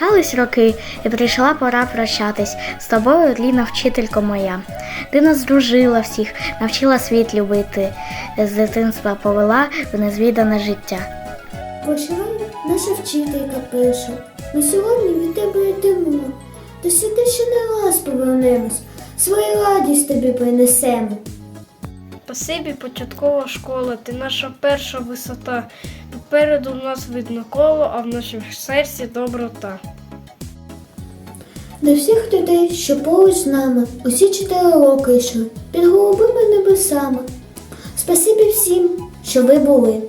Почались роки, і прийшла пора прощатись з тобою, Ліна, вчителько моя. Ти нас дружила всіх, навчила світ любити, з дитинства повела в незвідане життя. Прощай, наша вчителька пише. Ми сьогодні від тебе йдемо. Та сюди ще не раз повернемось. Свою радість тобі принесемо. Спасибі, початкова школа, ти наша перша висота. Попереду в нас видно коло, а в нашому серці доброта. До всіх людей, що поруч з нами, усі чотири роки йшли під голубими небесами. Спасибі всім, що ви були.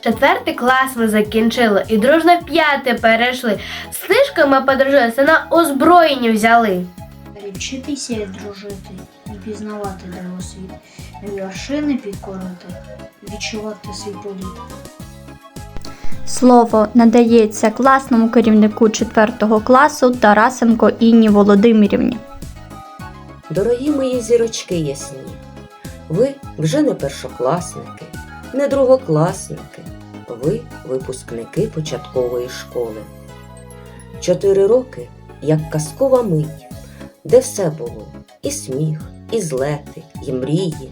Четвертий клас ви закінчили і дружно в п'яте перейшли. З книжками подружилися, на озброєння взяли. Вчитися і дружити, і пізнавати дивосвіт, нові вершини підкорити, відчувати свій політ. Слово надається класному керівнику 4 класу Тарасенко Інні Володимирівні. Дорогі мої зірочки ясні, ви вже не першокласники, не другокласники, ви випускники початкової школи. Чотири роки, як казкова мить, де все було і сміх, і злети, і мрії,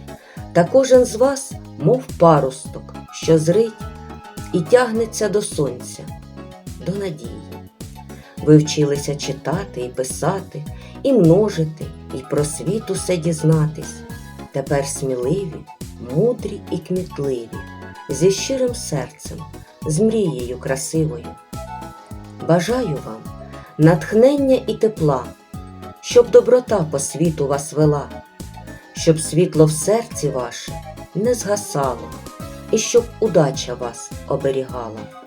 та кожен з вас, мов парусток, що зрить і тягнеться до сонця, до надії. Ви вчилися читати і писати, і множити, і про світ усе дізнатись. Тепер сміливі, мудрі і кмітливі, зі щирим серцем, з мрією красивою. Бажаю вам натхнення і тепла, щоб доброта по світу вас вела, щоб світло в серці ваше не згасало, і щоб удача вас оберігала.